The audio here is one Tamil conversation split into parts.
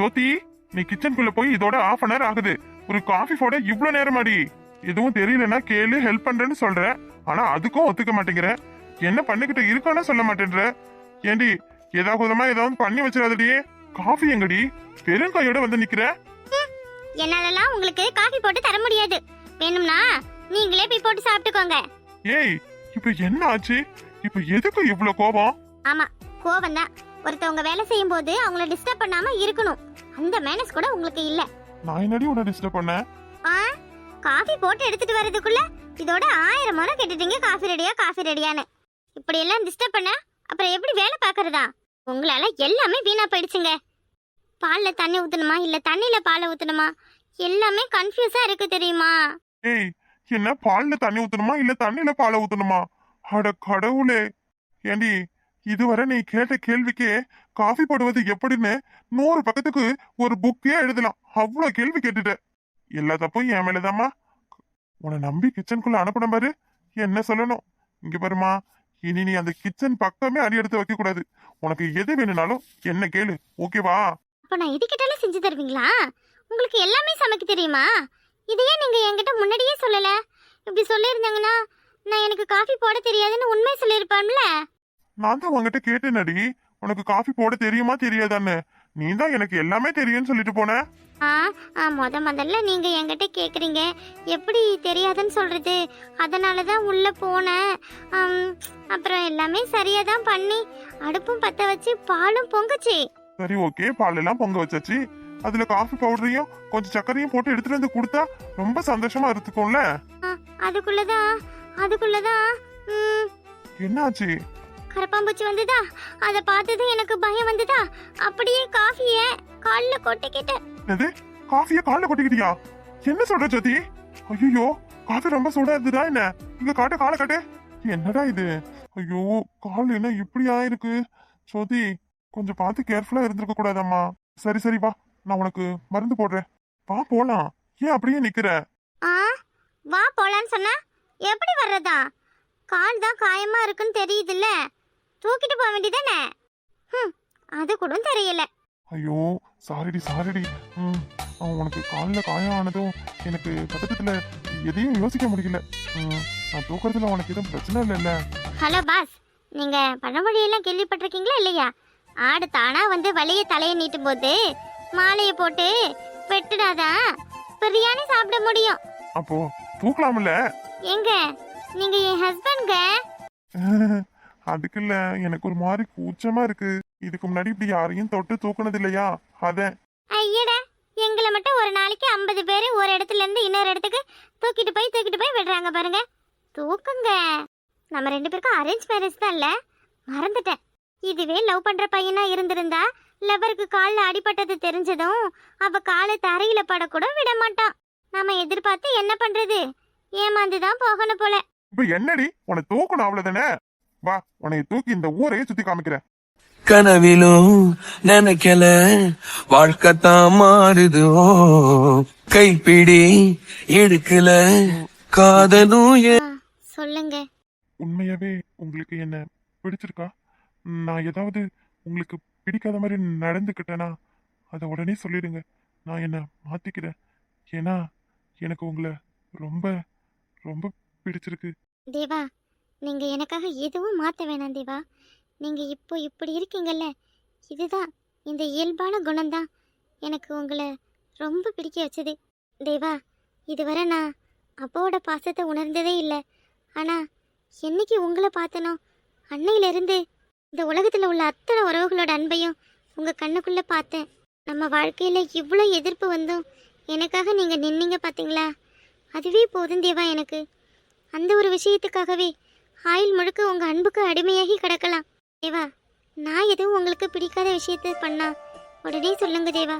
ஜோதி நீ கிச்சனுக்குள்ள போய் இதோட ஆஃப் அன் ஹவர் ஆகுது. ஒரு காஃபி போட இவ்ளோ நேரமாடி எதுவும் தெரியலன்னா கேளு ஹெல்ப் பண்றேன்னு சொல்ற. ஆனா அதுக்கும் ஒத்துக்க மாட்டேங்கிற. என்ன பண்ணிக்கிட்டு இருக்கோன்னு சொல்ல மாட்டேன்ற. ஏண்டி ஏதாவது விதமா ஏதாவது பண்ணி வச்சிடாதடி. காஃபி எங்கடி? பெரும் கையோட வந்து நிக்கிற. என்னாலலாம் உங்களுக்கு காஃபி போட்டு தர முடியாது. வேணும்னா நீங்களே போய் போட்டு சாப்பிட்டுக்கோங்க. ஏய் இப்ப என்ன ஆச்சு? இப்ப எதுக்கு இவ்ளோ கோபம்? ஆமா கோவம் தான் ஒருத்தவங்க வேலை செய்யும் போது அவங்கள டிஸ்டர்ப் பண்ணாம இருக்கணும். அந்த மேனஸ் கூட உங்களுக்கு இல்ல. நான் என்னடி உன்னை டிஸ்டர்ப் பண்ணேன் ஆ? காஃபி போட்டு எடுத்துட்டு வர்றதுக்குள்ள இதோட ஆயிரம் முறை கேட்டுட்டீங்க காஃபி ரெடியா காஃபி ரெடியான்னு இப்படி எல்லாம் டிஸ்டர்ப் பண்ணா அப்புறம் எப்படி வேலை பார்க்கறதா? உங்களால எல்லாமே வீணா போயிடுச்சுங்க. பால்ல தண்ணி ஊத்தணுமா? இல்ல தண்ணியில பாலை ஊத்தணுமா? எல்லாமே கன்ஃபியூஸா இருக்கு தெரியுமா? ஏய் என்ன பால்ல தண்ணி ஊத்தணுமா? இல்ல தண்ணியில பாலை ஊத்தணுமா? அட கடவுளே. ஏண்டி இதுவரை நீ கேட்ட கேள்விக்கே காஃபி போடுவது எப்படின்னு நூறு பக்கத்துக்கு ஒரு புக்கே எழுதலாம். அவ்வளவு கேள்வி கேட்டுட்ட எல்லா தப்பும் என் மேலதாம்மா. உன்னை நம்பி கிச்சனுக்குள்ள அனுப்பணும் பாரு. என்ன சொல்லணும்? இங்க பாருமா இனி நீ அந்த கிச்சன் பக்கமே அடி எடுத்து வைக்க கூடாது. உனக்கு எது வேணும்னாலும் என்ன கேளு. ஓகேவா அப்ப நான் இது கிட்டாலும் செஞ்சு தருவீங்களா? உங்களுக்கு எல்லாமே சமைக்க தெரியுமா? இதையே நீங்க என்கிட்ட முன்னாடியே சொல்லல? இப்படி சொல்லியிருந்தாங்கன்னா நான் எனக்கு காஃபி போட தெரியாதுன்னு உண்மை சொல்லியிருப்பேன்ல. நான் தான் உன்கிட்ட கேட்டேனடி. உனக்கு காஃபி போட தெரியுமா தெரியாதான்னு? நீ தான் எனக்கு எல்லாமே தெரியும்னு சொல்லிட்டு போன? ஆ ஆ முத முதல்ல நீங்க என்கிட்ட கேக்குறீங்க. எப்படி தெரியாதுன்னு சொல்றது? அதனால தான் உள்ள போனேன் அப்புறம் எல்லாமே சரியா தான் பண்ணி அடுப்பும் பத்த வச்சு பாலும் பொங்குச்சு. சரி ஓகே. பால் எல்லாம் பொங்க வச்சாச்சு. அதுல காஃபி பவுடரையும் கொஞ்சம் சர்க்கரையும் போட்டு எடுத்துட்டு வந்து கொடுத்தா ரொம்ப சந்தோஷமா இருக்கும்ல அதுக்குள்ளதான் அதுக்குள்ளதான் என்னாச்சு? கரப்பாம்பூச்சி வந்ததா? அதை பார்த்தது எனக்கு பயம் வந்ததா? அப்படியே காஃபிய கால்ல கொட்டிக்கிட்டேன் என்னது? காஃபிய கால்ல கொட்டிக்கிட்டியா? என்ன சொல்ற ஜோதி? ஐயோ காஃபி ரொம்ப சூடா இருந்துடா என்ன? இங்க காட்டு காலை காட்டு. என்னடா இது? ஐயோ கால் என்ன இப்படி ஆயிருக்கு ஜோதி கொஞ்சம் பார்த்து கேர்ஃபுல்லா இருந்திருக்க கூடாதம்மா. சரி சரி வா. நான் உனக்கு மருந்து போடுறேன். வா போலாம். ஏன் அப்படியே நிக்கிற? ஆ? வா போலான்னு சொன்னா? எப்படி வர்றதா? கால் தான் காயமா இருக்குன்னு தெரியுதுல்ல. தூக்கிட்டு போக வேண்டியதானே ம் அது கூட தெரியல. ஐயோ சாரிடி சாரிடி. ம் உனக்கு காலில் காயம் ஆனதும் எனக்கு பதட்டத்தில் எதையும் யோசிக்க முடியல. நான் தூக்கறதுல உனக்கு எதுவும் பிரச்சனை இல்லைல்ல. Hello boss. நீங்க பழமொழியெல்லாம் கேள்விப்பட்டிருக்கீங்களா இல்லையா? ஆடு தானா வந்து வலிய தலையை நீட்டும் போது மாலையை போட்டு வெட்டுடாதான் பிரியாணி சாப்பிட முடியும். அப்போ தூக்கலாம்ல? எங்க நீங்க என் ஹஸ்பண்ட்ங்க அதுக்கு இல்ல எனக்கு ஒரு மாதிரி கூச்சமா இருக்கு. இதுக்கு முன்னாடி இப்படி யாரையும் தொட்டு தூக்குனது இல்லையா அதான் ஐயடா எங்களை மட்டும் ஒரு நாளைக்கு ஐம்பது பேர் ஒரு இடத்துல இருந்து இன்னொரு இடத்துக்கு தூக்கிட்டு போய் தூக்கிட்டு போய் விடுறாங்க பாருங்க. தூக்குங்க. நம்ம ரெண்டு பேருக்கும் அரேஞ்ச் மேரேஜ் தான் இல்ல. மறந்துட்டேன். இதுவே லவ் பண்ற பையனா இருந்திருந்தா லவருக்கு காலில் அடிபட்டது தெரிஞ்சதும் அவ காலை தரையில படக்கூட விட மாட்டான். நாம எதிர்பார்த்து என்ன பண்றது? ஏமாந்து தான் போகணும் போல. இப்ப என்னடி? உன்னை தூக்கணும் அவ்வளவுதானே? வா உன்னை தூக்கி இந்த ஊரையே சுத்தி காமிக்கிறேன். கனவிலும் நினைக்கல வாழ்க்கைத்தான் மாறுதோ? கைப்பிடி எடுக்கல காதலும் சொல்லுங்க. உண்மையாவே உங்களுக்கு என்ன பிடிச்சிருக்கா? நான் ஏதாவது உங்களுக்கு பிடிக்காத மாதிரி நடந்துக்கிட்டேனா அதை உடனே சொல்லிடுங்க. நான் என்ன மாத்திக்கிறேன். ஏன்னா எனக்கு உங்களை ரொம்ப ரொம்ப பிடிச்சிருக்கு. தேவா நீங்கள் எனக்காக எதுவும் மாற்ற வேணாம் தேவா. நீங்கள் இப்போ இப்படி இருக்கீங்கல்ல இதுதான் இந்த இயல்பான குணம்தான். எனக்கு உங்களை ரொம்ப பிடிக்க வச்சது. தேவா இதுவரை நான் அப்பாவோட பாசத்தை உணர்ந்ததே இல்லை. ஆனால் என்னைக்கு உங்களை பார்த்தனோ அன்னையிலிருந்து இந்த உலகத்தில் உள்ள அத்தனை உறவுகளோட அன்பையும் உங்கள் கண்ணுக்குள்ளே பார்த்தேன். நம்ம வாழ்க்கையில் இவ்வளோ எதிர்ப்பு வந்தும் எனக்காக நீங்கள் நின்னீங்க பார்த்தீங்களா அதுவே போதும் தேவா எனக்கு. அந்த ஒரு விஷயத்துக்காகவே ஆயுள் முழுக்க உங்க அன்புக்கு அடிமையாகி கிடக்கலாம். தேவா நான் எதுவும் உங்களுக்கு பிடிக்காத விஷயத்த பண்ணா? உடனே சொல்லுங்க தேவா.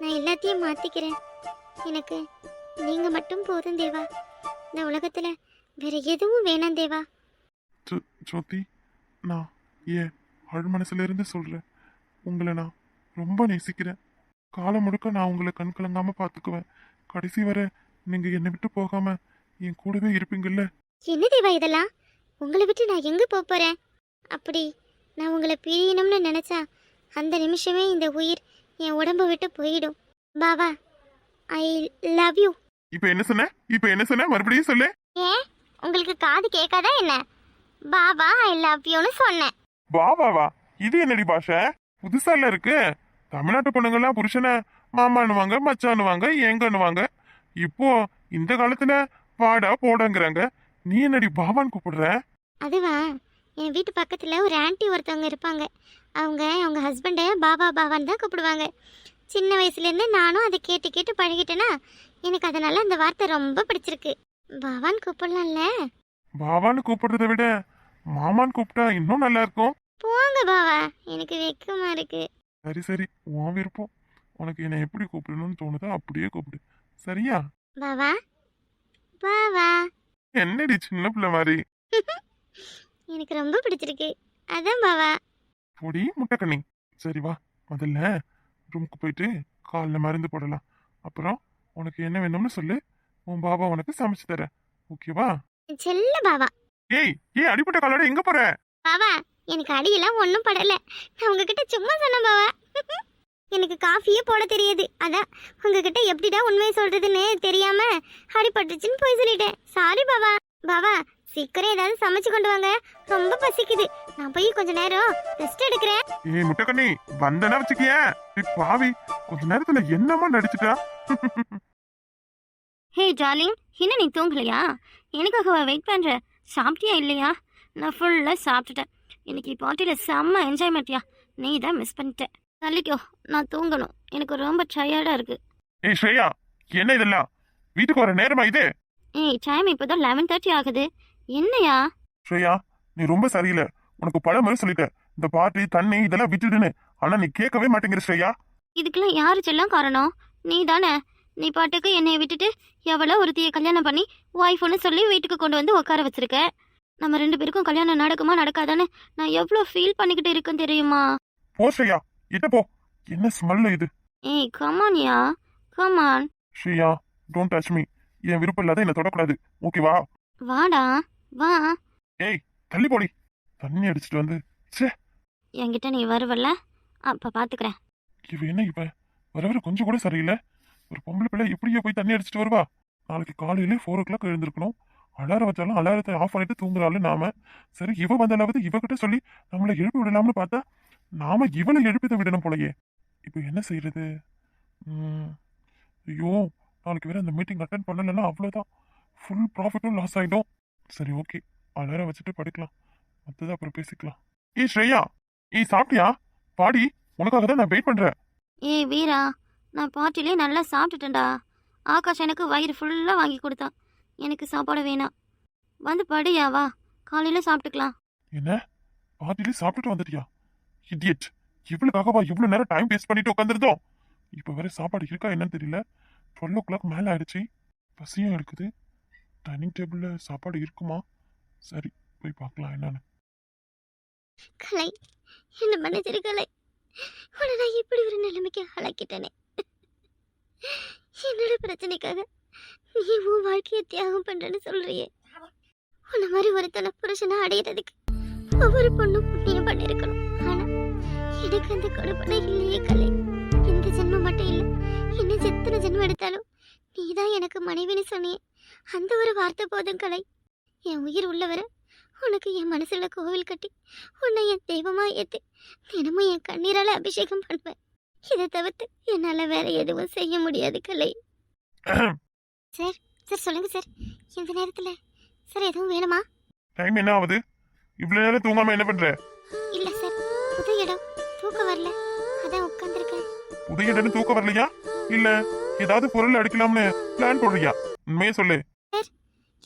நான் எல்லாத்தையும் மாத்திக்கிறேன். எனக்கு நீங்க மட்டும் போதும் தேவா. இந்த உலகத்துல வேற எதுவும் வேணாம் தேவா. ஜோதி நான் ஏன் ஆழ் மனசுல இருந்து சொல்றேன். உங்களை நான் ரொம்ப நேசிக்கிறேன். காலம் முழுக்க நான் உங்களை கண் கலங்காம பாத்துக்குவேன். கடைசி வரை நீங்க என்னை விட்டு போகாம என் கூடவே இருப்பீங்கல்ல? என்ன தேவா இதெல்லாம்? உங்களை விட்டு நான் எங்க போப் போறேன்? அப்படி நான் உங்களை பிரியணும்னு நினைச்சா அந்த நிமிஷமே இந்த உயிர் என் உடம்பு விட்டு போயிடும். பாபா ஐ லவ் யூ இப்ப என்ன சொன்ன? இப்ப என்ன சொன்ன? மறுபடியும் சொல்லு. ஏன் உங்களுக்கு காது கேட்காதா என்ன? பாபா ஐ லவ் யூன்னு சொன்னேன். வா வா வா இது என்னடி பாஷை? புதுசா இல்ல இருக்கு. தமிழ்நாட்டு பொண்ணுங்கெல்லாம் புருஷனை மாமான்னுவாங்க மச்சான்னுவாங்க எங்கன்னுவாங்க இப்போ இந்த காலத்துல வாடா போடங்கிறாங்க. நீ என்னடி பாபான்னு கூப்பிடுற? அதுவா என் வீட்டு பக்கத்தில் ஒரு ஆன்ட்டி ஒருத்தவங்க இருப்பாங்க. அவங்க அவங்க ஹஸ்பண்டை பாபா பாபான்னு தான் கூப்பிடுவாங்க. சின்ன வயசுலேருந்து நானும் அதை கேட்டு கேட்டு பழகிட்டேனா எனக்கு அதனால அந்த வார்த்தை ரொம்ப பிடிச்சிருக்கு. பாபான்னு கூப்பிடலாம்ல? பாபான்னு கூப்பிடுறத விட மாமான்னு கூப்பிட்டா இன்னும் நல்லா இருக்கும். போங்க பாவா எனக்கு வெக்கமா இருக்கு. சரி சரி உன் விருப்பம். உனக்கு என்னை எப்படி கூப்பிடணும்னு தோணுதோ அப்படியே கூப்பிடு. சரியா? பாவா பாவா என்னடி சின்ன பிள்ளை மாதிரி? எனக்கு ரொம்ப பிடிச்சிருக்கு. அதான் பாவா. பொடி முட்டைக்கண்ணி. சரி வா முதல்ல ரூமுக்கு போயிட்டு காலில் மருந்து போடலாம். அப்புறம் உனக்கு என்ன வேணும்னு சொல்லு. உன் பாபா உனக்கு சமைச்சு தரேன் ஓகேவா செல்ல பாவா. ஏய் ஏய் அடிப்பட்ட காலோட எங்க போற? பாவா எனக்கு அடியெல்லாம் ஒன்றும் படல. நான் உங்ககிட்ட சும்மா சொன்னேன் பாவா. எனக்கு காஃபியே போட தெரியாது. அதான் உங்ககிட்ட எப்படிடா உண்மையை சொல்றதுன்னு தெரியாம அடிபட்டுச்சுன்னு போய் சொல்லிட்டேன். சாரி பாவா பாவா சீக்கிரம் ஏதாவது சமைச்சு கொண்டு வாங்க. ரொம்ப பசிக்குது. நான் போய் கொஞ்ச நேரம் ரெஸ்ட் எடுக்கிறேன். ஏய் முட்டைக்கண்ணி வந்தனா வச்சுக்கிய. பாவி கொஞ்ச நேரத்துல என்னமா நடிச்சுட்டா? ஹே டார்லிங் என்ன நீ தூங்கலையா? எனக்காக வெயிட் பண்ணுற சாப்பிட்டியா இல்லையா? நான் ஃபுல்லாக சாப்பிட்டுட்டேன். இன்னைக்கு பார்ட்டியில் செம்ம என்ஜாய்மெண்ட்யா நீ தான் மிஸ் பண்ணிட்ட. தள்ளிக்கோ நான் தூங்கணும். எனக்கு ரொம்ப டயர்டாக இருக்குது ஏய் ஸ்ரேயா என்ன இதெல்லாம்? வீட்டுக்கு வர நேரமா இது? ஏய் டைம் இப்போ தான் லெவன் தேர்ட்டி ஆகுது. என்னையா? ஸ்ரேயா நீ ரொம்ப சரியில்லை. உனக்கு பல முறை சொல்லிட்டேன். இந்த பார்ட்டி தண்ணி இதெல்லாம் விட்டுடுன்னு. ஆனா நீ கேட்கவே மாட்டேங்கிற ஸ்ரேயா. இதுக்கெல்லாம் யாரு செல்லம் காரணம்? நீ தானே நீ பாட்டுக்கு என்னைய விட்டுட்டு எவ்வளோ ஒருத்தியை கல்யாணம் பண்ணி ஒய்ஃப்னு சொல்லி வீட்டுக்கு கொண்டு வந்து உட்கார வச்சிருக்க? நம்ம ரெண்டு பேருக்கும் கல்யாணம் நடக்குமா நடக்காதான்னு நான் எவ்வளோ ஃபீல் பண்ணிக்கிட்டு இருக்கேன் தெரியுமா? போ ஸ்ரேயா. இட்ட போ. என்ன ஸ்மெல் இது? ஏய் கமான்யா come on Shreya don't touch me என் விருப்பம் இல்லாத என்ன தொடக்கூடாது. ஓகேவா வாடா வா. ஏய் தள்ளி போடி. தண்ணி அடிச்சிட்டு வந்து. ச்சே. என்கிட்ட நீ வருவல்ல? அப்போ பார்த்துக்கிறேன் இவ என்ன இவ? வர வர கொஞ்சம் கூட சரியில்லை. ஒரு பொம்பளை பிள்ளை இப்படியே போய் தண்ணி அடிச்சிட்டு வருவா? நாளைக்கு காலையில ஃபோர் ஓ கிளாக் எழுந்திருக்கணும். அலாரம் வச்சாலும் அலாரத்தை ஆஃப் பண்ணிட்டு தூங்குறாள் நாம. சரி இவ வந்தாலாவது இவகிட்ட சொல்லி நம்மளை எழுப்பி விடலாம்னு பார்த்தா நாம இவளை எழுப்பி விடணும் போலயே. இப்போ என்ன செய்யறது ஐயோ நாளைக்கு வேற அந்த மீட்டிங் அட்டன் பண்ணலைன்னா அவ்வளோதான் ஃபுல் ப்ராஃபிட்டும் லாஸ் ஆயிடும். சரி ஓகே அலாரம் வச்சுட்டு படுக்கலாம். மற்றது அப்புறம் பேசிக்கலாம். ஏய் ஸ்ரேயா! ஏய் சாப்பிட்டியா? பாடி உனக்காக தான் நான் வெயிட் பண்றேன். ஏய் வீரா நான் பார்ட்டிலே நல்லா சாப்பிட்டுட்டேன்டா. ஆகாஷ் எனக்கு வயிறு ஃபுல்லாக வாங்கி கொடுத்தான். எனக்கு சாப்பாடு வேணாம். வந்து படியா வா. காலையில் சாப்பிட்டுக்கலாம். என்ன? பாதியிலே சாப்பிட்டுட்டு வந்துட்டியா? இடியட் இவளுக்காகவா இவ்வளவு நேரம் டைம் வேஸ்ட் பண்ணிட்டு உட்காந்துருந்தோம் இப்போ வேற சாப்பாடு இருக்கா என்னன்னு தெரியல. டுவெல் ஓ கிளாக் மேலே ஆயிடுச்சு. பசியும் இருக்குது டைனிங் டேபிளில் சாப்பாடு இருக்குமா? சரி போய் பார்க்கலாம் என்னன்னு. கலை என்ன மன்னிச்சிரு கலை. உன்னை நான் இப்படி ஒரு நிலைமைக்கு ஆளாக்கிட்டேனே. என்னோட பிரச்சனைக்காக நீ உன் வாழ்க்கையை தியாகம் பண்றேன்னு சொல்றியே. உன்னை மாதிரி ஒருத்தனை புருஷனை அடையிறதுக்கு ஒவ்வொரு பொண்ணும் புண்ணியம் பண்ணிருக்கணும் ஆனா எனக்கு அந்த கொடுப்பனை இல்லையே கலை. இந்த ஜென்மம் மட்டும் இல்லை இன்னும் எத்தனை ஜென்மம் எடுத்தாலும் நீதான் எனக்கு மனைவின்னு சொன்னியே. அந்த ஒரு வார்த்தை போதும் கலை. என் உயிர் உள்ளவரை உனக்கு என் மனசுல கோவில் கட்டி உன்னை என் தெய்வமா ஏத்து தினமும் என் கண்ணீரால அபிஷேகம் பண்ணுவேன். இதை தவிர்த்து என்னால வேற எதுவும் செய்ய முடியாது கலை. சார் சார் சொல்லுங்க சார். இந்த நேரத்துல சார் எதுவும் வேணுமா? டைம் என்ன ஆகுது இவ்வளவு நேரம் தூங்காம என்ன பண்ற? இல்ல சார் புது இடம். தூக்கம் வரல. அதான் உட்காந்துருக்கேன் புதிய இடம் தூக்கம் வரலையா? இல்ல ஏதாவது பொருள் அடிக்கலாம்னு பிளான் போடுறியா? உண்மையே சொல்லு.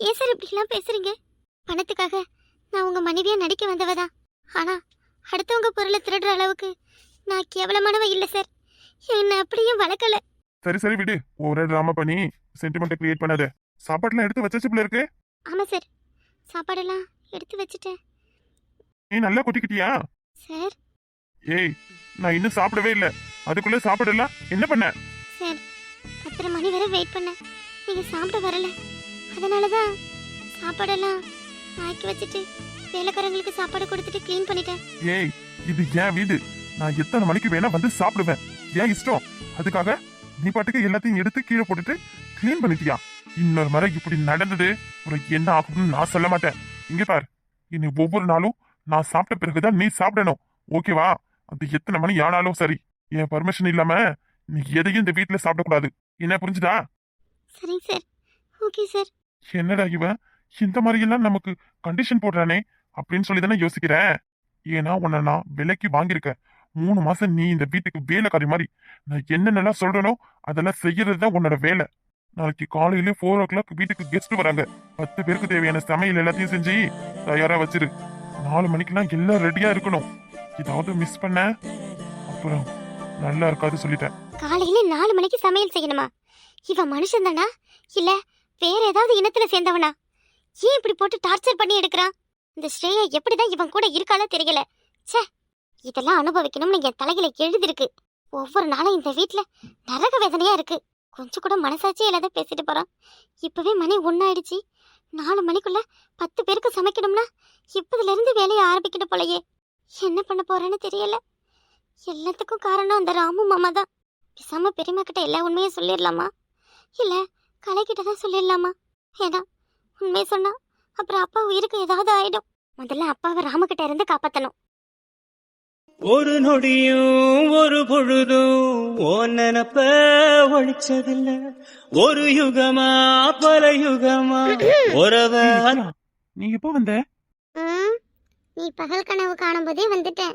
ஏன் சார் இப்படிலாம் பேசுறீங்க? பணத்துக்காக நான் உங்க மனைவியா நடிக்க வந்தவதா ஆனா அடுத்தவங்க பொருளை திருடுற அளவுக்கு நான் கேவலமானவ இல்ல சார். என்ன அப்படியும் வளர்க்கல. சரி சரி விடு. ஒரே ட்ராமா பண்ணி சென்டிமெண்ட்டை கிரியேட் பண்ணாத. சாப்பாடுலாம் எடுத்து வச்சாச்சு போல இருக்கு. ஆமா சார். சாப்பாடெல்லாம் எடுத்து வச்சுட்டேன். நீ நல்லா கொட்டிக்கிட்டியா? சார். ஏய் நான் இன்னும் சாப்பிடவே இல்ல. அதுக்குள்ள சாப்பிடலாம் என்ன பண்ண? சார் பத்தரை மணி வரை வெயிட் பண்ணேன் நீங்க சாப்பிட வரல. அதனால தான் சாப்பாடெல்லாம் ஆக்கி வச்சுட்டு வேலைக்காரங்களுக்கு சாப்பாடு கொடுத்துட்டு க்ளீன் பண்ணிட்டேன். ஏய் இது ஏன் வீடு? நான் எத்தனை மணிக்கு வேணா வந்து சாப்பிடுவேன். ஏன் இஷ்டம்? அதுக்காக நீ பாட்டுக்கு எல்லாத்தையும் எடுத்து கீழே போட்டுட்டு க்ளீன் பண்ணிட்டியா? இன்னொரு முறை இப்படி நடந்தது உனக்கு என்ன ஆகும்னு நான் சொல்ல மாட்டேன். இங்க பார். இனி ஒவ்வொரு நாளும் நான் சாப்பிட்ட பிறகுதான் நீ சாப்பிடணும். ஓகேவா அது எத்தனை மணி ஆனாலும் சரி. என் பர்மிஷன் இல்லாம நீ எதையும் இந்த வீட்டுல சாப்பிடக்கூடாது. என்ன புரிஞ்சுதா? சரிங்க சார். Okay sir. என்னடா இவன் இந்த மாதிரி எல்லாம் நமக்கு கண்டிஷன் போடுறானே அப்படின்னு சொல்லி தானே யோசிக்கிறேன் ஏன்னா உன்னை நான் விலைக்கு வாங்கியிருக்கேன். மூணு மாசம் நீ இந்த வீட்டுக்கு வேலைக்காரி மாதிரி. நான் என்னென்னலாம் சொல்றேனோ அதெல்லாம் செய்யறது தான் உன்னோட வேலை. நாளைக்கு காலையில ஃபோர் ஓ கிளாக் வீட்டுக்கு கெஸ்ட் வராங்க. பத்து பேருக்கு தேவையான சமையல் எல்லாத்தையும் செஞ்சு தயாரா வச்சிரு. நாலு மணிக்கெல்லாம் எல்லாம் ரெடியா இருக்கணும். ஏதாவது மிஸ் பண்ண. அப்புறம் நல்லா இருக்காது சொல்லிட்டேன். காலையில நாலு மணிக்கு சமையல் செய்யணுமா? இவன் மனுஷன் தானா? இல்ல வேற ஏதாவது இனத்துல சேர்ந்தவனா? ஏன் இப்படி போட்டு டார்ச்சர் பண்ணி எடுக்கிறான்? இந்த ஸ்ரேயா எப்படிதான் இவன் கூட இருக்காளோ தெரியல. ச்சே இதெல்லாம் அனுபவிக்கணும்னு என் தலையில எழுதிருக்கு. ஒவ்வொரு நாளும் இந்த வீட்டுல நரக வேதனையா இருக்கு. கொஞ்சம் கூட மனசாட்சியே இல்லாத பேசிட்டு போறான். இப்பவே மணி ஒன்னாயிடுச்சு நாலு மணிக்குள்ள பத்து பேருக்கு சமைக்கணும்னா இப்பதுல இருந்து வேலையை ஆரம்பிக்கணும் போலயே. என்ன பண்ண போறேன்னு தெரியல. எல்லாத்துக்கும் காரணம் அந்த ராமு மாமா தான். பிசாம பெரியம்மா கிட்ட எல்லா உண்மையும் சொல்லிடலாமா? இல்ல கலை தான் சொல்லிடலாமா? ஏன்னா உண்மையை சொன்னா அப்புறம் அப்பா உயிருக்கு ஏதாவது ஆயிடும். முதல்ல அப்பாவை ராமகிட்ட இருந்து காப்பாத்தணும். ஒரு நொடியும் ஒரு பொழுதும் ஓ நினப்ப ஒழிச்சதில்ல. ஒரு யுகமா பல யுகமா உறவ நீ எப்போ வந்த? ம், நீ பகல் கனவு காணும்போதே வந்துட்டேன்.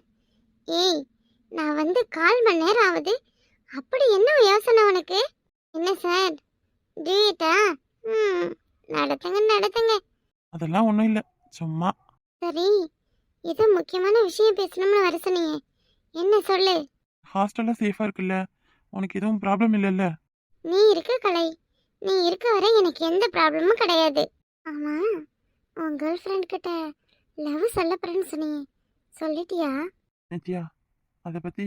ஏய் நான் வந்து கால் மணி நேரம் ஆகுது. அப்படி என்ன யோசனை உனக்கு? என்ன சார்? டூயிட்டா ம் நடத்துங்க நடத்துங்க. அதெல்லாம் ஒண்ணும் இல்ல. சும்மா. சரி. ஏதோ முக்கியமான விஷயம் பேசணும்னு வர சொன்னீங்க. என்ன சொல்லு? ஹாஸ்டல்ல சேஃபா இருக்குல்ல? உனக்கு எதுவும் ப்ராப்ளம் இல்லைல்ல? நீ இருக்க கலை. நீ இருக்க வரை எனக்கு எந்த ப்ராப்ளமும் கிடையாது. ஆமா உன் கேர்ள் ஃப்ரெண்ட் கிட்ட லவ் சொல்ல போறேன்னு சொன்னீங்க. சொல்லிட்டியா? நித்யா அதை பத்தி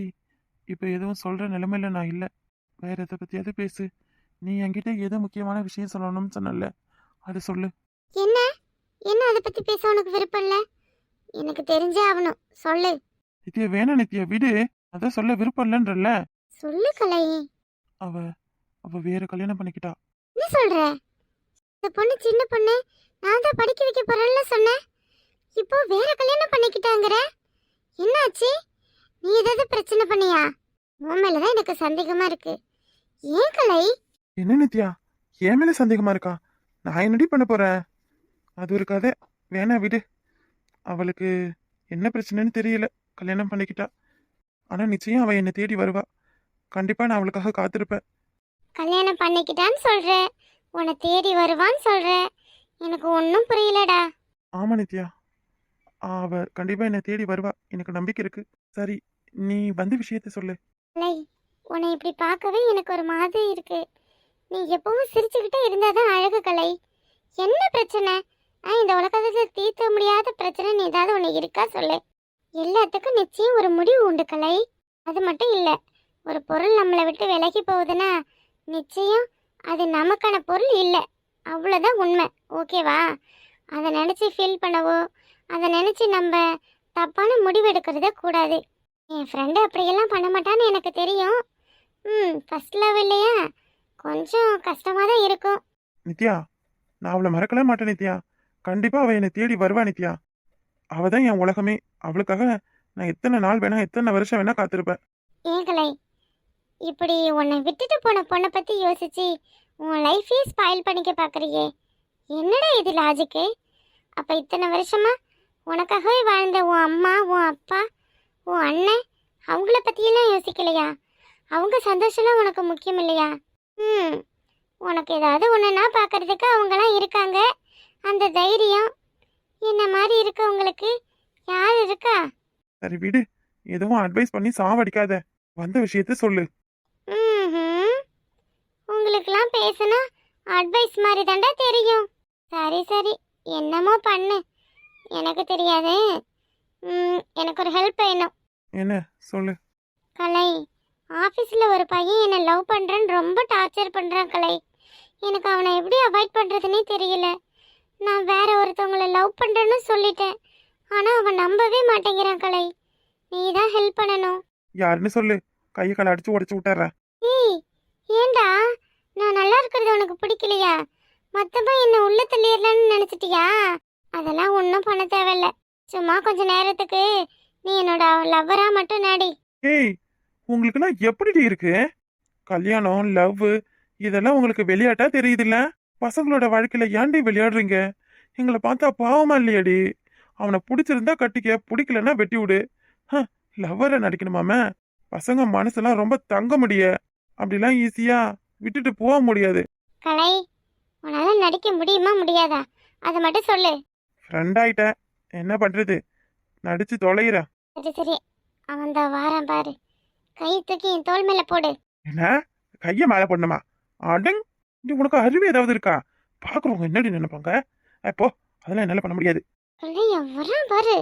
இப்ப எதுவும் சொல்ற நிலைமையில நான் இல்ல. வேற எதை பத்தியாவது பேசு. நீ என்கிட்ட ஏதோ முக்கியமான விஷயம் சொல்லணும்னு சொன்னல அது சொல்லு. என்ன? என்ன அதை பத்தி பேச உனக்கு விருப்பம் இல்ல? எனக்கு தெரிஞ்சே ஆகணும் சொல்லு. நித்யா வேணாம் நித்யா விடு. அதான் சொல்ல விருப்பம் இல்லைன்றல்ல சொல்லு கலை. அவ அவ வேற கல்யாணம் பண்ணிக்கிட்டா. என்ன சொல்ற? இந்த பொண்ணு சின்ன பொண்ணு. நான் தான் படிக்க வைக்க போறேன்ல சொன்னேன் இப்போ வேற கல்யாணம் பண்ணிக்கிட்டாங்கற? என்னாச்சு? நீ ஏதாவது பிரச்சனை பண்ணியா? உன் மேலதான் எனக்கு சந்தேகமா இருக்கு. ஏன் கலை? என்ன நித்யா என் மேல சந்தேகமா இருக்கா? நான் என்னடி பண்ண போறேன்? அது ஒரு கதை. வேணா விடு. அவளுக்கு என்ன பிரச்சனைன்னு தெரியல. கல்யாணம் பண்ணிக்கிட்டா. ஆனா நிச்சயம் அவ என்னை தேடி வருவா. கண்டிப்பா நான் அவளுக்காக காத்திருப்பேன். கல்யாணம் பண்ணிக்கிட்டான்னு சொல்ற. உன்னை தேடி வருவான்னு சொல்ற. எனக்கு ஒன்றும் புரியலடா. ஆமா நித்யா. அவ கண்டிப்பா என்னை தேடி வருவா. எனக்கு நம்பிக்கை இருக்கு. சரி நீ வந்து விஷயத்த சொல்லு. லை உன்னை இப்படி பார்க்கவே எனக்கு ஒரு மாதிரி இருக்கு. நீ எப்பவும் சிரிச்சுக்கிட்டே இருந்தாதான் அழகு கலை. என்ன பிரச்சனை? இந்த உலகத்துக்கு தீர்க்க முடியாத பிரச்சனை ஏதாவது ஒன்று இருக்கா சொல்லு. எல்லாத்துக்கும் நிச்சயம் ஒரு முடிவு உண்டு கலை. அது மட்டும் இல்லை ஒரு பொருள் நம்மளை விட்டு விலகி போகுதுன்னா நிச்சயம் அது நமக்கான பொருள் இல்லை. அவ்வளோதான் உண்மை ஓகேவா அதை நினச்சி ஃபீல் பண்ணவோ அதை நினச்சி நம்ம தப்பான முடிவு எடுக்கிறத கூடாது. என் ஃப்ரெண்டு அப்படியெல்லாம் பண்ண மாட்டான்னு எனக்கு தெரியும். ம் ஃபர்ஸ்ட் லவ் இல்லையா? கொஞ்சம் கஷ்டமாக தான் இருக்கும். நித்யா நான் அவளை மறக்கல மாட்டேன் நித்யா. கண்டிப்பா அவ என்னை தேடி வருவா நித்யா. அவ தான் என் உலகமே. அவளுக்காக நான் எத்தனை நாள் வேணா எத்தனை வருஷம் வேணா காத்திருப்பேன். ஏங்கலை இப்படி உன்னை விட்டுட்டு போன பொண்ணை பற்றி யோசிச்சு உன் லைஃபே ஸ்பாயில் பண்ணிக்க பார்க்குறியே என்னடா இது லாஜிக்கு அப்போ இத்தனை வருஷமா உனக்காகவே வாழ்ந்த உன் அம்மா உன் அப்பா உன் அண்ணன் அவங்கள பற்றியெல்லாம் யோசிக்கலையா? அவங்க சந்தோஷம்லாம் உனக்கு முக்கியம் இல்லையா? ம் உனக்கு ஏதாவது ஒன்றுனா பார்க்கறதுக்கு அவங்களாம் இருக்காங்க. அந்த தைரியம் என்ன மாதிரி இருக்கவங்களுக்கு யார் இருக்கா? சரி விடு. எதுவும் அட்வைஸ் பண்ணி சாவடிக்காத. வந்த விஷயத்த சொல்லு. ம்ஹும். உங்களுக்கெல்லாம் பேசினா அட்வைஸ் மாதிரி தாண்டா தெரியும். சரி சரி. என்னமோ பண்ணு. எனக்கு தெரியாது. எனக்கு ஒரு ஹெல்ப் வேணும். என்ன? சொல்லு. கலை ஆஃபீஸில் ஒரு பையன் என்னை லவ் பண்ணுறேன்னு ரொம்ப டார்ச்சர் பண்ணுறான் கலை. எனக்கு அவனை எப்படி அவாய்ட் பண்ணுறதுனே தெரியல. நான் வேற ஒருத்தவங்கள லவ் பண்ணுறேன்னு சொல்லிட்டேன். ஆனால் அவன் நம்பவே மாட்டேங்கிறான் கலை. நீ தான் ஹெல்ப் பண்ணணும். யாருன்னு சொல்லு. கையை காலை அடிச்சு உடச்சு விட்டுறேன். ஏய் ஏண்டா? நான் நல்லா இருக்கிறது உனக்கு பிடிக்கலையா? மொத்தமா என்ன உள்ள தள்ளிடலான்னு நினைச்சிட்டியா? அதெல்லாம் ஒன்றும் பண்ண தேவையில்ல. சும்மா கொஞ்ச நேரத்துக்கு நீ என்னோட லவ்வரா மட்டும் நாடி. ஏய் உங்களுக்குலாம் எப்படி இருக்கு? கல்யாணம் லவ் இதெல்லாம் உங்களுக்கு விளையாட்டா தெரியுதுல்ல? பசங்களோட வாழ்க்கையில ஏன்டி விளையாடுறீங்க? எங்களை பார்த்தா பாவமா இல்லையாடி. அவனை பிடிச்சிருந்தா கட்டிக்க பிடிக்கலன்னா வெட்டி விடு. லவ்வரை நடிக்கணுமாமே? பசங்க மனசெல்லாம் ரொம்ப தங்க முடிய. அப்படிலாம் ஈஸியா விட்டுட்டு போக முடியாது. கலை உன்னால நடிக்க முடியுமா முடியாதா? அதை மட்டும் சொல்லு. ஃப்ரெண்ட் ஆயிட்டேன். என்ன பண்றது? நடிச்சு தொலைகிறேன் சரி சரி. அவன் தான் வாரான் பாரு. கை தூக்கி என் தோள் மேல போடு. என்ன? கைய மேல பண்ணுமா அடங்! இது உனக்கு அறிவு ஏதாவது இருக்கா? பாக்குறவங்க என்னடி நினைப்பாங்க? அப்போ அதெல்லாம் என்னால பண்ண முடியாது. கலைய வரான் பாரு.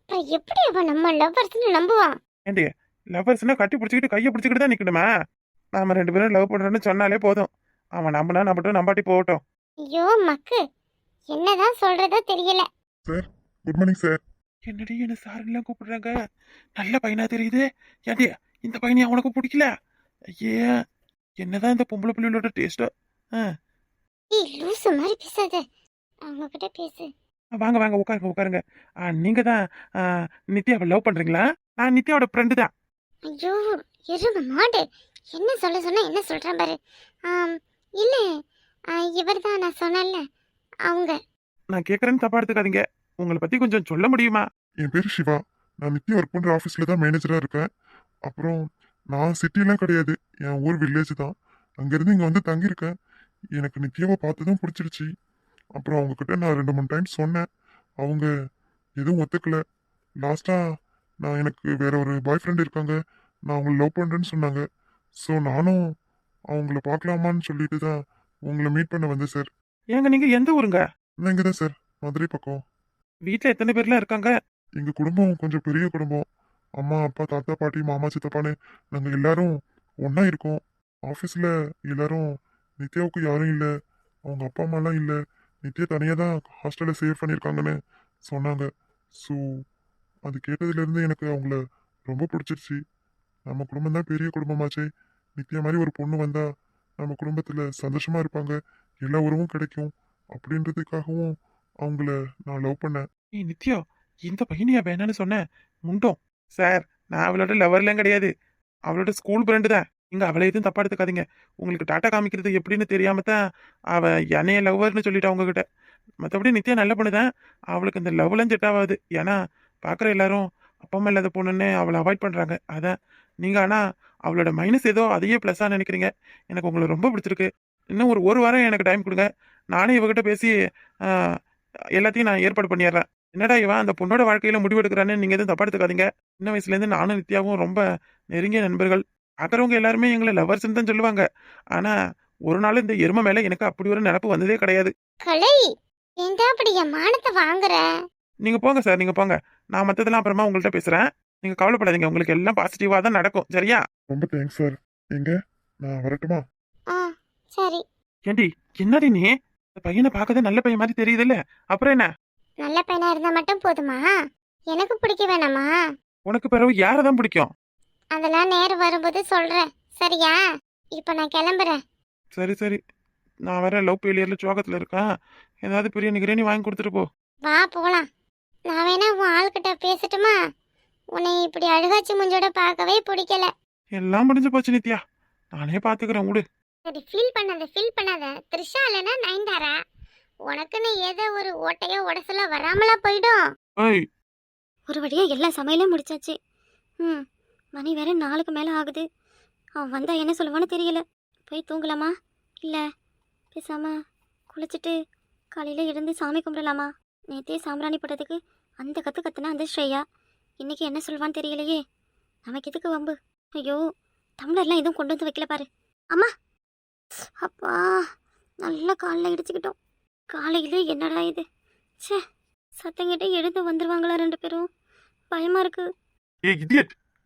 அப்புறம் எப்படி அவன் நம்ம லவ்வர்ஸ்னு நம்புவான்? ஏண்டி லவ்வர்ஸ்னா கட்டி பிடிச்சிக்கிட்டு கையை பிடிச்சிக்கிட்டு தான் நிக்கணுமா? நாம ரெண்டு பேரும் லவ் பண்றோம்னு சொன்னாலே போதும். அவன் நம்பினா நம்பட்டும் நம்பாட்டி போகட்டும். ஐயோ மக்கு. என்னதான் சொல்றதோ தெரியல. Good morning sir. என்னடி என்ன சார் எல்லாம் கூப்பிடுறாங்க? நல்ல பையனா தெரியுது. ஏண்டி இந்த பையனையா உனக்கு பிடிக்கல? ஐயே என்னதான் இந்த பொம்பளை பிள்ளைகளோட டேஸ்டோ ஏய் லூசு மாதிரி பேசாத. அவங்க கிட்ட பேசு வாங்க வாங்க உட்காருங்க உட்காருங்க. ஆ, நீங்க தான் ஆ, நித்யாவை லவ் பண்றீங்களா? நான் நித்யாவோட ஃப்ரெண்டு தான். ஐயோ எரும மாடு. என்ன சொல்ல சொன்னா என்ன சொல்றான் பாரு. இல்ல இவர் தான் நான் சொன்னேன்ல அவங்க. நான் கேட்கறேன்னு தப்பா எடுத்துக்காதீங்க. உங்களை பத்தி கொஞ்சம் சொல்ல முடியுமா? என் பேர் சிவா. நான் நித்யா ஒர்க் பண்ணுற ஆஃபீஸில் தான் மேனேஜராக இருக்கேன். அப்புறம் நான் சிட்டிலாம் கிடையாது. என் ஊர் வில்லேஜ் தான். அங்கேருந்து இங்கே வந்து தங்கியிருக்கேன். எனக்கு நித்யாவை பார்த்து தான் பிடிச்சிருச்சு. அப்புறம் அவங்கக்கிட்ட நான் ரெண்டு மூணு டைம் சொன்னேன். அவங்க எதுவும் ஒத்துக்கல. லாஸ்ட்டாக நான் எனக்கு வேற ஒரு பாய் ஃப்ரெண்ட் இருக்காங்க. நான் அவங்கள லவ் பண்ணுறேன்னு சொன்னாங்க. ஸோ நானும் அவங்கள பார்க்கலாமான்னு சொல்லிட்டு தான் உங்களை மீட் பண்ண வந்தேன் சார் ஏங்க நீங்க எந்த ஊருங்க? நான் இங்கே தான் சார் மதுரை பக்கம். வீட்ல எத்தனை பேர்லாம் இருக்காங்க? எங்க குடும்பம் கொஞ்சம் பெரிய குடும்பம். அம்மா அப்பா தாத்தா பாட்டி மாமா சித்தப்பான்னு நாங்க எல்லாரும் ஒண்ணா இருக்கோம். ஆஃபீஸ்ல எல்லாரும் நித்யாவுக்கு யாரும் இல்லை. அவங்க அப்பா அம்மாலாம் இல்லை. நித்யா தனியாக தான் ஹாஸ்டலில் சேவ் பண்ணியிருக்காங்கன்னு சொன்னாங்க. ஸோ அது கேட்டதுலேருந்து எனக்கு அவங்கள ரொம்ப பிடிச்சிருச்சு. நம்ம குடும்பம் தான் பெரிய குடும்பமாச்சே. நித்யா மாதிரி ஒரு பொண்ணு வந்தால் நம்ம குடும்பத்தில் சந்தோஷமாக இருப்பாங்க. எல்லா உறவும் கிடைக்கும். அப்படின்றதுக்காகவும் அவங்கள நான் லவ் பண்ணேன். ஏய் நித்யா இந்த பையனையா வேணான்னு சொன்னேன் முண்டோம். சார் நான் அவளோட லவர்லாம் கிடையாது. அவளோட ஸ்கூல் ஃப்ரெண்டு தான். இங்க அவளை எதுவும் தப்பா எடுத்துக்காதீங்க. உங்களுக்கு டாட்டா காமிக்கிறது எப்படின்னு தெரியாம தான் அவ என்னைய லவ்வர்னு சொல்லிட்டா உங்ககிட்ட. மற்றபடி நித்யா நல்ல பொண்ணு தான். அவளுக்கு இந்த லவ்லாம் செட் ஆகாது. ஏன்னா பார்க்குற எல்லாரும் அப்பா அம்மா இல்லாத பொண்ணுன்னு அவளை அவாய்ட் பண்ணுறாங்க அதான். நீங்கள் ஆனால் அவளோட மைனஸ் ஏதோ அதையே ப்ளஸ்ஸாக நினைக்கிறீங்க. எனக்கு உங்களை ரொம்ப பிடிச்சிருக்கு. இன்னும் ஒரு ஒரு வாரம் எனக்கு டைம் கொடுங்க. நானே இவகிட்ட பேசி எல்லாத்தையும் நான் ஏற்பாடு பண்ணிடுறேன். என்னடா இவன் அந்த பொண்ணோட வாழ்க்கையில் முடிவு எடுக்கிறான்னு நீங்கள் எதுவும் தப்பா எடுத்துக்காதீங்க. சின்ன வயசுலேருந்து நானும் நித்யாவும் ரொம்ப நெருங்கிய நண்பர்கள். பார்க்கறவங்க எல்லாருமே எங்களை லவர்ஸ்ன்னு தான் சொல்லுவாங்க. ஆனா ஒரு நாள் இந்த எருமை மேல எனக்கு அப்படி ஒரு நினப்பு வந்ததே கிடையாது. கலை ஏண்டா அப்படி என் மானத்தை வாங்குற? நீங்க போங்க சார் நீங்க போங்க. நான் மத்ததெல்லாம் அப்புறமா உங்கள்கிட்ட பேசுறேன். நீங்க கவலைப்படாதீங்க உங்களுக்கு எல்லாம் பாசிட்டிவா தான் நடக்கும். சரியா? ரொம்ப தேங்க்ஸ் சார் எங்க நான் வரட்டுமா? ஆ சரி. ஏண்டி என்னடி நீ? இந்த பையனை பார்க்கவே நல்ல பையன் மாதிரி தெரியுதுல்ல. அப்புறம் என்ன? நல்ல பையனா இருந்தா மட்டும் போதுமா? எனக்கு பிடிக்க வேணாமா? உனக்கு பிறகு யாரை தான் பிடிக்கும்? அதெல்லாம் நேரம் வரும்போது சொல்றேன். சரியா? இப்போ நான் கிளம்புறேன். சரி சரி. நான் வேற லவ் ஃபெயிலியர்ல சோகத்துல இருக்கேன் ஏதாவது பிரியாணி கிரியாணி வாங்கி கொடுத்துட்டு போ. வா போலாம். நான் வேணா உன் ஆள்கிட்ட பேசட்டுமா? உன்னை இப்படி அழுகாச்சி முஞ்சோட பார்க்கவே பிடிக்கல. எல்லாம் முடிஞ்சு போச்சு நித்யா. நானே பாத்துக்கிறேன் விடு சரி ஃபீல் பண்ணாத ஃபீல் பண்ணாத. த்ரிஷா இல்லைன்னா நயன்தாரா? உனக்குன்னு ஏதோ ஒரு ஓட்டையோ உடசலோ வராமலா போயிடும். ஏய். ஒரு வழியா எல்லா சமையலும் முடிச்சாச்சு. ம். மணி வேற நாளுக்கு மேலே ஆகுது. அவன் வந்தா என்ன சொல்லுவான்னு தெரியல. போய் தூங்கலாமா? இல்லை. பேசாம குளிச்சுட்டு காலையில் இருந்து சாமி கும்பிடலாமா? நேத்தே சாம்பிராணி போட்டதுக்கு அந்த கற்று கத்துனா அந்த ஸ்ரேயா. இன்னைக்கு என்ன சொல்வான்னு தெரியலையே. நமக்கு எதுக்கு வம்பு? ஐயோ தமிழர்லாம் எதுவும் கொண்டு வந்து வைக்கல பாரு. அம்மா! அப்பா நல்லா காலில் இடிச்சுக்கிட்டோம். காலையிலே என்னடா இது? ச்சே சத்தங்கிட்ட எழுந்து வந்துருவாங்களா ரெண்டு பேரும்? பயமா இருக்கு.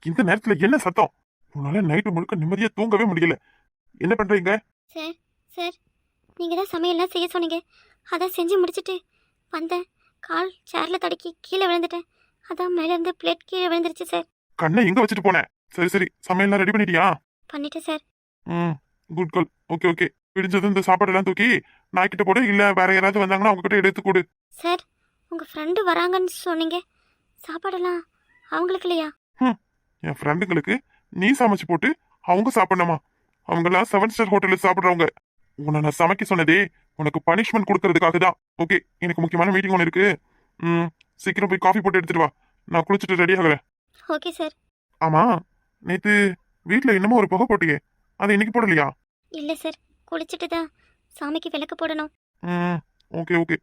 இந்த நேரத்துல என்ன சத்தம்? உன்னால நைட்டு முழுக்க நிம்மதியா தூங்கவே முடியல. என்ன பண்றீங்க? சார் சார் நீங்கள் தான் சமையல்லாம் செய்ய சொன்னீங்க. அதான் செஞ்சு முடிச்சிட்டு வந்தேன். கால் சேரில் தடுக்கி கீழே விழுந்துட்டேன். அதான் மேலே இருந்து பிளேட் கீழே விழுந்துருச்சு சார். கண்ணை எங்க வச்சுட்டு போனேன் சரி சரி சமையல்லாம் ரெடி பண்ணிட்டியா? பண்ணிட்டேன் சார். ம் குட் கால் ஓகே ஓகே பிடிச்சது இந்த சாப்பாடெல்லாம் தூக்கி நாய்க்கிட்ட போடு இல்ல வேற யாராவது வந்தாங்கன்னா அவங்க கிட்ட எடுத்து கொடு. சார் உங்கள் ஃப்ரெண்டு வராங்கன்னு சொன்னீங்க. சாப்பாடெல்லாம் அவங்களுக்கு இல்லையா? என் ஃப்ரெண்டுங்களுக்கு நீ சமைச்சு போட்டு அவங்க சாப்பிடணுமா? அவங்கெல்லாம் செவன் ஸ்டார் ஹோட்டல்ல சாப்பிடுறவங்க. உன்னை நான் சமைக்க சொன்னதே உனக்கு பனிஷ்மெண்ட் கொடுக்கறதுக்காக தான். ஓகே எனக்கு முக்கியமான மீட்டிங் ஒன்று இருக்கு. ம் சீக்கிரம் போய் காஃபி போட்டு எடுத்துட்டு வா. நான் குளிச்சுட்டு ரெடி ஆகுறேன். ஓகே சார் ஆமா நேத்து வீட்ல என்னமோ ஒரு புகை போட்டியே. அது இன்னைக்கு போடலையா? இல்லை சார் குளிச்சுட்டு தான் சாமிக்கு விளக்கு போடணும். ம் ஓகே ஓகே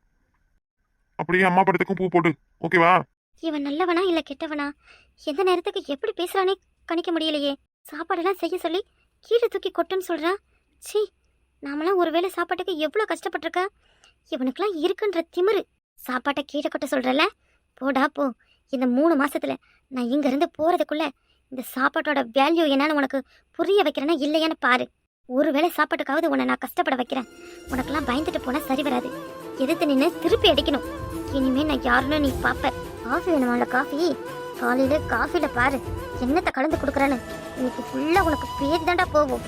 அப்படியே அம்மா படத்துக்கும் பூ போட்டு ஓகேவா இவன் நல்லவனா இல்லை கெட்டவனா? எந்த நேரத்துக்கு எப்படி பேசுறானே கணிக்க முடியலையே. சாப்பாடெல்லாம் செய்ய சொல்லி கீழே தூக்கி கொட்டுன்னு சொல்கிறா சீ நாமெல்லாம் ஒருவேளை சாப்பாட்டுக்கு எவ்வளோ கஷ்டப்பட்டிருக்கா? இவனுக்கெல்லாம் இருக்குன்ற திமிரு. சாப்பாட்டை கீழே கொட்ட சொல்கிறல போடா போ. இந்த மூணு மாதத்தில் நான் இங்கேருந்து போகிறதுக்குள்ளே இந்த சாப்பாட்டோட வேல்யூ என்னன்னு உனக்கு புரிய வைக்கிறேன்னா இல்லையான்னு பாரு. ஒருவேளை சாப்பாட்டுக்காவது உன்னை நான் கஷ்டப்பட வைக்கிறேன். உனக்கெல்லாம் பயந்துட்டு போனால் சரி வராது. எதிர்த்து நின்று திருப்பி அடிக்கணும். இனிமேல் நான் யாருன்னு நீ பார்ப்பேன் காஃபி வேணுமால காஃபி? காலையில காஃபில பாரு. என்னத்தை கலந்து கொடுக்குறேன்னு. இன்னைக்கு ஃபுல்லா உனக்கு பேர் தாண்டா போகும்.